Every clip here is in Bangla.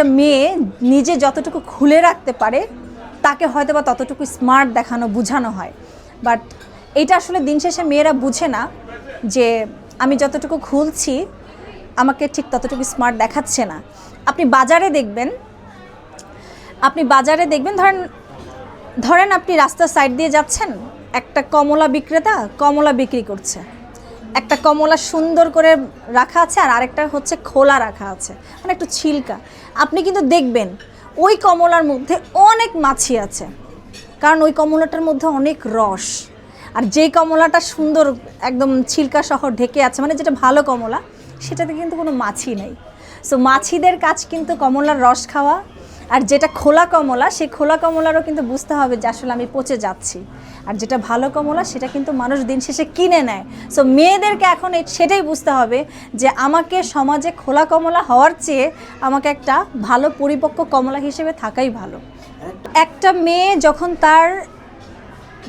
একটা মেয়ে নিজে যতটুকু খুলে রাখতে পারে, তাকে হয়তো বা ততটুকু স্মার্ট দেখানো, বোঝানো হয়। বাট এটা আসলে দিন শেষে মেয়েরা বুঝে না যে আমি যতটুকু খুলছি, আমাকে ঠিক ততটুকু স্মার্ট দেখাচ্ছে না। আপনি বাজারে দেখবেন, আপনি বাজারে দেখবেন, ধরেন ধরেন আপনি রাস্তার সাইড দিয়ে যাচ্ছেন, একটা কমলা বিক্রেতা কমলা বিক্রি করছে। একটা কমলা সুন্দর করে রাখা আছে আর আরেকটা হচ্ছে খোলা রাখা আছে। মানে একটু ছিলকা। আপনি কিন্তু দেখবেন, ওই কমলার মধ্যে অনেক মাছি আছে। কারণ ওই কমলাটার মধ্যে অনেক রস। আর যেই কমলাটা সুন্দর একদম ছিলকা সহ ঢেকে আছে মানে যেটা ভালো কমলা, সেটাতে কিন্তু কোনো মাছি নেই। সো মাছিদের কাজ কিন্তু কমলার রস খাওয়া আর যেটা খোলা কমলা, সেই খোলা কমলারও কিন্তু বুঝতে হবে যে আসলে আমি পচে যাচ্ছি। আর যেটা ভালো কমলা, সেটা কিন্তু মানুষ দিন শেষে কিনে নেয়। সো মেয়েদেরকে এখন সেটাই বুঝতে হবে যে আমাকে সমাজে খোলা কমলা হওয়ার চেয়ে আমাকে একটা ভালো পরিপক্ক কমলা হিসেবে থাকাই ভালো। একটা মেয়ে যখন তার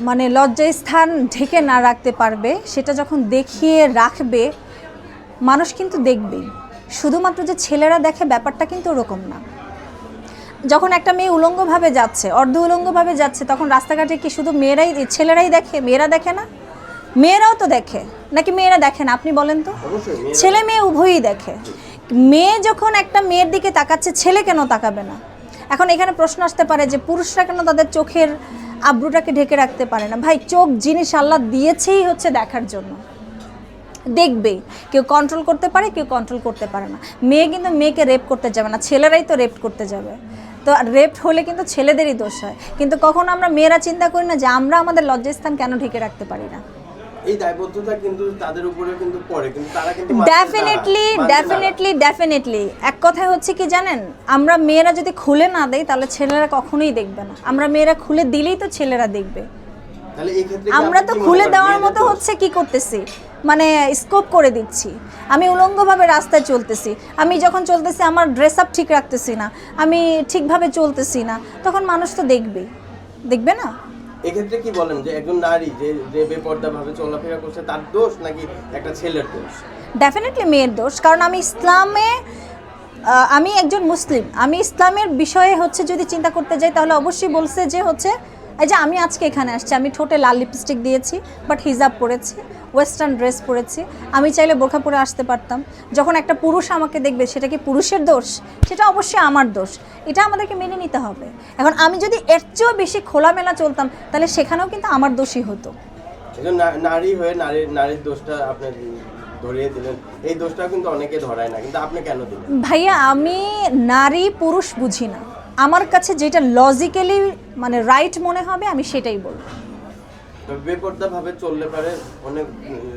মানে লজ্জায় স্থান ঢেকে না রাখতে পারবে, সেটা যখন দেখিয়ে রাখবে, মানুষ কিন্তু দেখবেই। শুধুমাত্র যে ছেলেরা দেখে ব্যাপারটা কিন্তু ওরকম না। যখন একটা মেয়ে উলঙ্গভাবে যাচ্ছে অর্ধ উলঙ্গভাবে যাচ্ছে তখন রাস্তাঘাটে কি শুধু মেয়েরাই ছেলেরাই দেখে? মেয়েরা দেখে না? মেয়েরাও তো দেখে। নাকি মেয়েরা দেখে না? আপনি বলেন তো। ছেলে মেয়ে উভয়ই দেখে। মেয়ে যখন একটা মেয়ের দিকে তাকাচ্ছে ছেলে কেন তাকাবে না? এখন এখানে প্রশ্ন আসতে পারে যে পুরুষরা কেন তাদের চোখের আব্রুটাকে ঢেকে রাখতে পারে না? ভাই চোখ জিনিস আল্লাহ দিয়েছেই হচ্ছে দেখার জন্য। দেখবে কেউ কন্ট্রোল করতে পারে কেউ কন্ট্রোল করতে পারে না। মেয়ে কিন্তু মেয়েকে রেপ করতে যাবে না ছেলেরাই তো রেপ করতে যাবে। তো রেপ হলে কিন্তু ছেলেদেরই দোষ হয়। কিন্তু কখনো আমরা মেয়েরা চিন্তা করি না যে আমরা আমাদের লজ্জাস্থান কেন ঢেকে রাখতে পারি না। এই দায়বদ্ধতা কিন্তু তাদের উপরে কিন্তু পড়ে কিন্তু তারা কিন্তু ডেফিনেটলি ডেফিনেটলি ডেফিনেটলি এক কথায় হচ্ছে কি জানেন? আমরা মেয়েরা যদি খুলে না দেই তাহলে ছেলেরা কখনোই দেখবে না। আমরা মেয়েরা খুলে দিলেই তো ছেলেরা দেখবে। আমরা তো খুলে দেওয়ার মতো হচ্ছে কি করতেছি? মানে স্কোপ করে দিচ্ছি। আমি উলঙ্গভাবে রাস্তায় চলতেছি। আমি যখন চলতেছি আমার ড্রেস আপ ঠিক রাখতেছি না। আমি ঠিকভাবে চলতেছি না। তখন মানুষ তো দেখবে দেখবে না? এক্ষেত্রে কি বলেন যে একজন নারী যে যে বেপর্দা ভাবে চলাফেরা করছে তার দোষ নাকি একটা ছেলের দোষ? ডেফিনেটলি মেয়ের দোষ। কারণ আমি ইসলামে আমি একজন মুসলিম। আমি ইসলামের বিষয়ে হচ্ছে যদি চিন্তা করতে যাই তাহলে অবশ্যই বলছে যে হচ্ছে এই যে আমি আজকে এখানে আসছি আমি ঠোঁটে লাল লিপস্টিক দিয়েছি বাট হিজাব পরেছি ওয়েস্টার্ন ড্রেস পরেছি। আমি চাইলে বোরখা পরে আসতে পারতাম। যখন একটা পুরুষ আমাকে দেখবে সেটা কি পুরুষের দোষ? সেটা অবশ্যই আমার দোষ। এটা আমাদেরকে মেনে নিতে হবে। এখন আমি যদি এর চেয়েও বেশি খোলামেলা চলতাম তাহলে সেখানেও কিন্তু আমার দোষই হতো। একজন নারী হয়ে নারীর নারীর দোষটা আপনি ধরিয়ে দিলেন এই দোষটা কিন্তু অনেকে ধরায় না। কিন্তু আপনি কেন দিলেন? ভাইয়া আমি নারী পুরুষ বুঝি না। আমার কাছে যেটা লজিক্যালি মানে রাইট মনে হবে আমি সেটাই বলব। তবে বেপর্দা ভাবে চললে পারে অনেক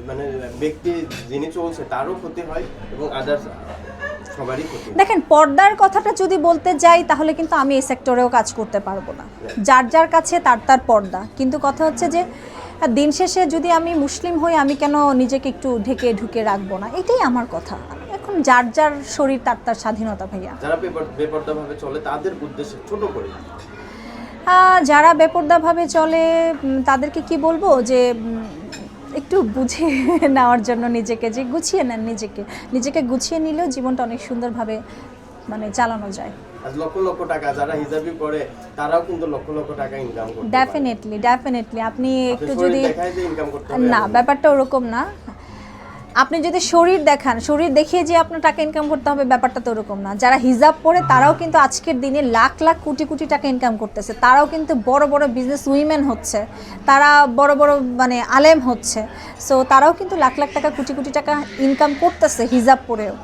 মানে ব্যক্তি যিনি চলছে তারও ক্ষতি হয় এবং আদার্স। দেখেন পর্দার কথাটা যদি বলতে যাই তাহলে কিন্তু আমি এই সেক্টরেও কাজ করতে পারব না। যার যার কাছে তার তার পর্দা। কিন্তু কথা হচ্ছে যে দিন শেষে যদি আমি মুসলিম হই আমি কেন নিজেকে একটু ঢেকে ঢুকে রাখব না? এটাই আমার কথা। যার যার শরীর তার তার স্বাধীনতা ভাইয়া। যারা বেপর্দা ভাবে চলে তাদের উদ্দেশ্যে ছোট করে। যারা বেপর্দাভাবে চলে তাদেরকে কি বলব যে একটু বুঝে নেওয়ার জন্য নিজেকে যে গুছিয়ে নেন নিজেকে। নিজেকে গুছিয়ে নিলেও জীবনটা অনেক সুন্দরভাবে মানে চালানো যায়। লক্ষ লক্ষ টাকা যারা হিজাবি করে তারাও কিন্তু লক্ষ লক্ষ টাকা ইনকাম পারে। ডেফিনেটলি ডেফিনেটলি আপনি একটু যদি না। ব্যাপারটা ওরকম না। আপনি যদি শরীর দেখান, শরীর দেখিয়ে যে আপনার টাকা ইনকাম করতে হবে, ব্যাপারটা তো ওরকম না। যারা হিজাব পরে, তারাও কিন্তু আজকের দিনে লাখ লাখ কোটি কোটি টাকা ইনকাম করতেছে। তারাও কিন্তু বড় বড় বিজনেস উইমেন হচ্ছে। তারা বড় বড় মানে আলেম হচ্ছে। সো তারাও কিন্তু লাখ লাখ টাকা, কোটি কোটি টাকা ইনকাম করতেছে হিজাব পরেও।